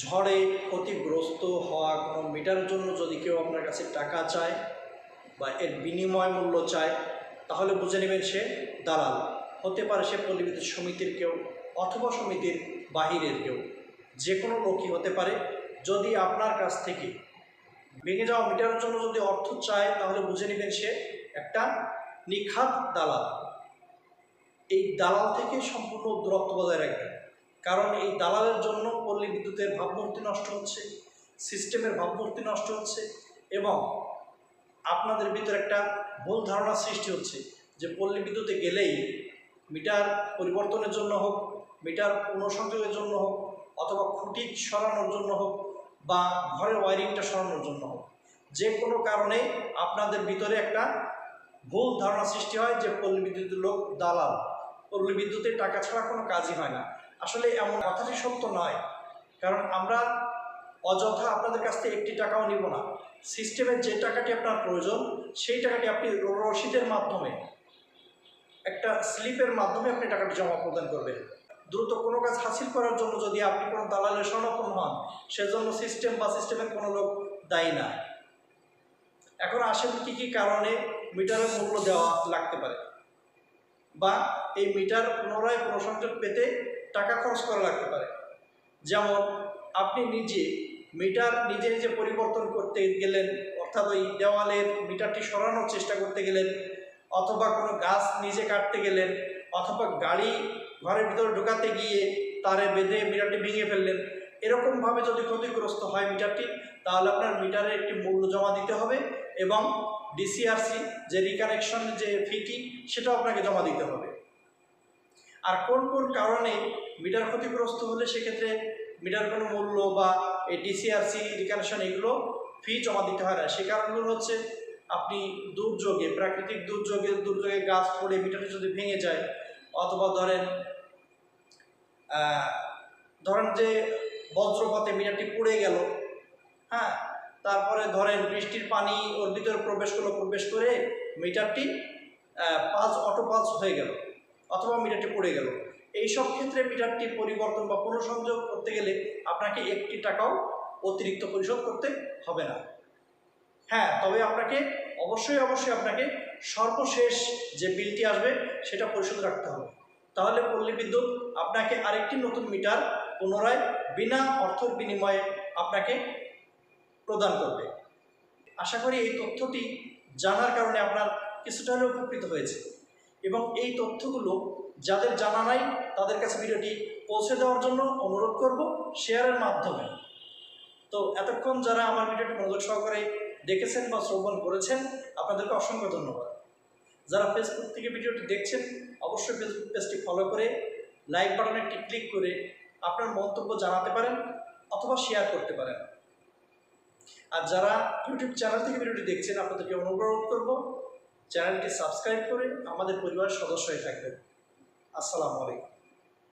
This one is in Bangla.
ঝড়ে ক্ষতিগ্রস্ত হওয়া কোনো মিটারের জন্য যদি কেউ আপনার কাছে টাকা চায় বা এর বিনিময় মূল্য চায়, তাহলে বুঝে নেবেন সে দালাল। হতে পারে সে পল্লী বিদ্যুৎ সমিতির কেউ অথবা সমিতির বাহিরের কেউ। যে কোনো লোকই হতে পারে। যদি আপনার কাছ থেকে ভেঙে যাওয়া মিটারের জন্য যদি অর্থ চায়, তাহলে বুঝে নেবেন সে একটা নিখাত দালাল। এই দালাল থেকে সম্পূর্ণ দূরত্ব বজায় রাখবেন। কারণ এই দালালের জন্য পল্লী বিদ্যুতের ভাবমূর্তি নষ্ট হচ্ছে, সিস্টেমের ভাবমূর্তি নষ্ট হচ্ছে এবং আপনাদের ভিতরে একটা ভুল ধারণা সৃষ্টি হচ্ছে যে পল্লী বিদ্যুতে গেলেই মিটার পরিবর্তনের জন্য হোক, মিটার পুনঃসংযোগের জন্য হোক অথবা খুঁটি সরানোর জন্য হোক বা ঘরের ওয়ারিংটা সরানোর জন্য হোক, যে কোনো কারণে আপনাদের ভিতরে একটা ভুল ধারণা সৃষ্টি হয় যে পল্লী বিদ্যুতের লোক দালাল। পল্লী বিদ্যুতের টাকা ছাড়া কোনো কাজই হয় না। আসলে এমন কথাটি সত্য নয়। কারণ আমরা অযথা আপনাদের কাছ থেকে একটি টাকাও নিব না। সিস্টেমের যে টাকাটি আপনার প্রয়োজন, সেই টাকাটি আপনি রসিদের মাধ্যমে, একটা স্লিপের মাধ্যমে আপনি টাকাটি জমা প্রদান করবেন। দ্রুত কোনো কাজ হাসিল করার জন্য যদি আপনি কোনো দালালের স্বর্ণপন্ন হন, সেজন্য সিস্টেম বা সিস্টেমের কোনো লোক দায়ী না। এখন আসেন কী কী কারণে মিটারের মূল্য দেওয়া লাগতে পারে? বা এই মিটার পুনরায় প্রসংযোগ পেতে টাকা খরচ করা লাগতে পারে। যেমন, আপনি নিজে মিটার নিজে নিজে পরিবর্তন করতে গেলেন, অর্থাৎ ওই দেওয়ালের মিটারটি সরানোর চেষ্টা করতে গেলেন, অথবা কোনো গাছ নিজে কাটতে গেলেন, অথবা গাড়ি ঘরের ভিতরে ঢোকাতে গিয়ে তারে বেঁধে মিটারটি ভেঙে ফেললেন। এরকমভাবে যদি ক্ষতিগ্রস্ত হয় মিটারটি, তাহলে আপনার মিটারে একটি মূল্য জমা দিতে হবে এবং ডিসিআরসি যে রিকানেকশন যে ফিটি সেটাও আপনাকে জমা দিতে হবে। আর কোন কোন কারণে মিটার ক্ষতিগ্রস্ত হলে সেক্ষেত্রে মিটার কোনো মূল্য বা এই ডিসিআরসি রিকানেকশন এগুলো ফি জমা দিতে হয় না? সে কারণগুলো হচ্ছে আপনি দুর্যোগে, প্রাকৃতিক দুর্যোগে দুর্যোগে গাছ পড়ে মিটারটি যদি ভেঙে যায়, অথবা ধরেন ধরেন যে বজ্রপাতে মিটারটি পড়ে গেল হ্যাঁ? তারপরে ধরেন বৃষ্টির পানি ওর ভিতরে প্রবেশ করল, প্রবেশ করে মিটারটি পাঁচ অটো পাঁচ হয়ে গেল। অথবা মিটারটি পড়ে গেল। এই সব ক্ষেত্রে মিটারটি পরিবর্তন বা পুনঃসংযোগ করতে গেলে আপনাকে একটি টাকাও অতিরিক্ত পরিশোধ করতে হবে না। হ্যাঁ তবে আপনাকে অবশ্যই অবশ্যই আপনাকে সর্বশেষ যে বিলটি আসবে সেটা পরিশোধ রাখতে হবে। তাহলে পল্লী বিদ্যুৎ আপনাকে আরেকটি নতুন মিটার পুনরায় বিনা অর্থের বিনিময়ে আপনাকে প্রদান করবে। আশা করি এই তথ্যটি জানার কারণে আপনার কিছুটা হলেও উপকৃত হয়েছে। এবং এই তথ্যগুলো যাদের জানা নাই, তাদের কাছে ভিডিওটি পৌঁছে দেওয়ার জন্য অনুরোধ করব শেয়ারের মাধ্যমে। তো এতক্ষণ যারা আমার ভিডিওটি মনোযোগ সহকারে দেখেছেন বা শ্রবণ করেছেন, আপনাদেরকে অসংখ্য ধন্যবাদ। যারা ফেসবুক থেকে ভিডিওটি দেখছেন, অবশ্যই ফেসবুক পেজটি ফলো করে লাইক বাটনে একটি ক্লিক করে আপনার মন্তব্য জানাতে পারেন অথবা শেয়ার করতে পারেন। আর যারা ইউটিউব চ্যানেল থেকে ভিডিওটি দেখছেন, আপনাদেরকে অনুরোধ করব চ্যানেলটি সাবস্ক্রাইব করে আমাদের পরিবারের সদস্য হয়ে থাকবেন। আসসালামু আলাইকুম।